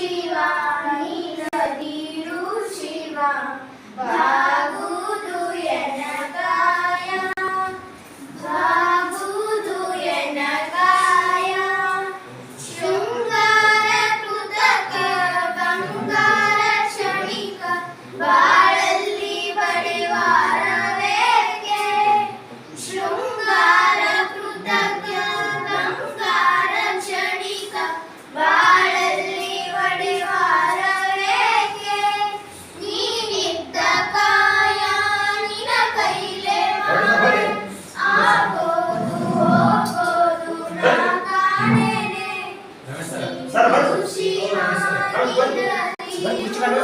Shiva, Nidadiru Shiva, కూర్చున్నాడు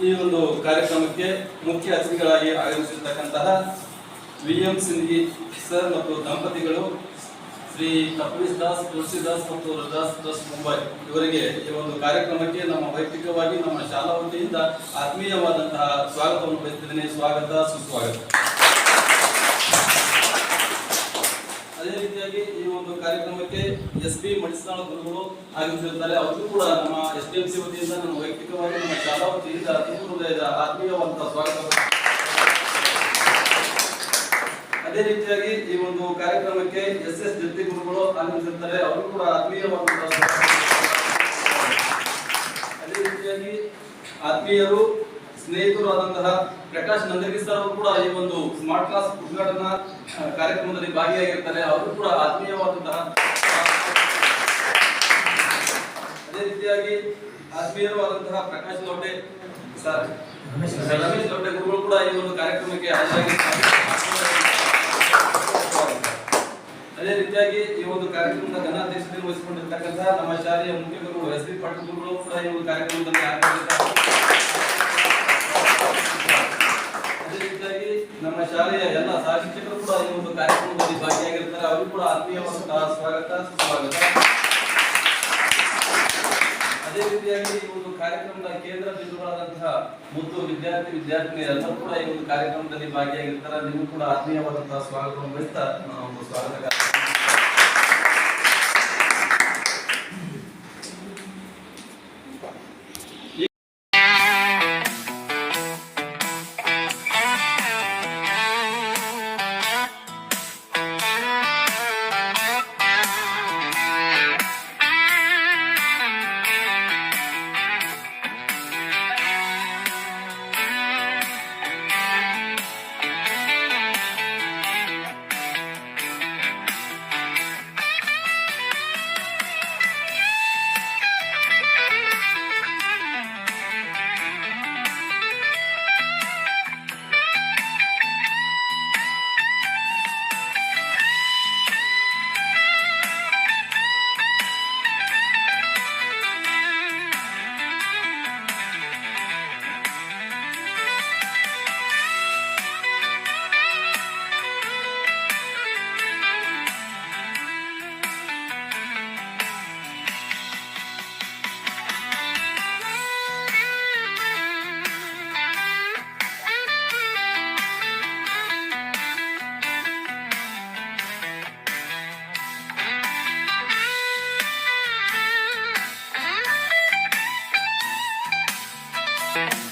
ಈ ಒಂದು ಕಾರ್ಯಕ್ರಮಕ್ಕೆ ಮುಖ್ಯ ಅತಿಥಿಗಳಾಗಿ ಆಗಮಿಸಿರ್ತಕ್ಕಂತಹ ವಿ ಎಂ ಸಿಂಧಿ, ಸರ್ ಮತ್ತು ದಂಪತಿಗಳು ಶ್ರೀ ಕಪಿಲ್ ದಾಸ್ ತುಳಸಿದಾಸ್ ಮತ್ತು ರಜಾಸ್ ದಾಸ್ ಮುಂಬೈ. ಇವರಿಗೆ ಈ ಒಂದು ಕಾರ್ಯಕ್ರಮಕ್ಕೆ ನಮ್ಮ ವೈಯಕ್ತಿಕವಾಗಿ, ನಮ್ಮ ಶಾಲಾ ವತಿಯಿಂದ ಆತ್ಮೀಯವಾದಂತಹ ಸ್ವಾಗತವನ್ನು ಬಯಸ್ತಿದ್ದೇನೆ. ಸ್ವಾಗತ, ಸುಸ್ವಾಗತ. ಅದೇ ರೀತಿಯಾಗಿ ಈ ಒಂದು ಕಾರ್ಯಕ್ರಮಕ್ಕೆ ಎಸ್ ಪಿ ಮಡಿಸ್ನಾಳ ಗುರುಗಳು ಆಗಮಿಸಿರುತ್ತಾರೆ ಅವರು ಕೂಡ ನಮ್ಮ ಎಸ್ ಡಿ ಎಂ ಸಿ ವತಿಯಿಂದ, ನಮ್ಮ ವೈಯಕ್ತಿಕವಾಗಿ, ನಮ್ಮ ಶಾಲಾ ವತಿಯಿಂದ ಆತ್ಮೀಯವಂತ ಸ್ವಾಗತ. ಅದೇ ರೀತಿಯಾಗಿ ಈ ಒಂದು ಕಾರ್ಯಕ್ರಮಕ್ಕೆ ಎಸ್ ಎಸ್ ಜೊತೆ ಗುರುಗಳು ಆಗಮಿಸಿರ್ತಾರೆ. ಅವರು ಕೂಡ ಆತ್ಮೀಯವಾದ ಅದೇ ರೀತಿಯಾಗಿ ಆತ್ಮೀಯರು ಸ್ನೇಹಿತರು ಆದಂತಹ ಪ್ರಕಾಶ್ ನಂದಗಿ ಸರ್ ಅವರು ಕೂಡ ಈ ಒಂದು ಸ್ಮಾರ್ಟ್ ಕ್ಲಾಸ್ ಉದ್ಘಾಟನಾ ಕಾರ್ಯಕ್ರಮದಲ್ಲಿ ಭಾಗಿಯಾಗಿರ್ತಾರೆ. ಅವರು ಕೂಡ ಆತ್ಮೀಯವಾದಂತಹ ಅದೇ ರೀತಿಯಾಗಿ ಆತ್ಮೀಯರು ಆದಂತಹ ಪ್ರಕಾಶ್ ಲೋಟೆ ಸರ್ ರಮೇಶ್ ಲೋಟೆ. ಗುರುಗಳು ಕೂಡ ಈ ಒಂದು ಕಾರ್ಯಕ್ರಮಕ್ಕೆ ಹಾಜರಾಗಿರ್ತಾರೆ. ಅದೇ ರೀತಿಯಾಗಿ ಈ ಒಂದು ಕಾರ್ಯಕ್ರಮದ ಘನಾಧ್ಯಕ್ಷತೆ ವಹಿಸಿಕೊಂಡಿರ್ತಕ್ಕಂತಹ ನಮ್ಮ ಶಾಲೆಯ ಮುಖ್ಯ ಗುರುಗಳು ಎಸ್ ಬಿ ಕೂಡ ಈ ಒಂದು ಕಾರ್ಯಕ್ರಮದಲ್ಲಿ ಅದೇ ರೀತಿಯಾಗಿ ನಮ್ಮ ಶಾಲೆಯ ಎಲ್ಲ ಸಹ ಶಿಕ್ಷಕರು ಕೂಡ ಈ ಒಂದು ಕಾರ್ಯಕ್ರಮದಲ್ಲಿ ಭಾಗಿಯಾಗಿರ್ತಾರೆ. ಅವರು ಕೂಡ ಆತ್ಮೀಯವಾದಂತಹ ಸ್ವಾಗತ, ಸುಸ್ವಾಗತ. ಅದೇ ರೀತಿಯಾಗಿ ಈ ಒಂದು ಕಾರ್ಯಕ್ರಮದ ಕೇಂದ್ರ ಬಿಂದುಗಳಾದಂತಹ ಮುದ್ದು ವಿದ್ಯಾರ್ಥಿ ವಿದ್ಯಾರ್ಥಿನಿ ಎಲ್ಲರೂ ಕೂಡ ಈ ಒಂದು ಕಾರ್ಯಕ್ರಮದಲ್ಲಿ ಭಾಗಿಯಾಗಿರ್ತಾರೆ. ನಿಮಗೂ ಕೂಡ ಆತ್ಮೀಯವಾದಂತಹ ಸ್ವಾಗತವನ್ನು ಬಯಸ್ತಾ ನಾವು ಒಂದು ಸ್ವಾಗತ Bye.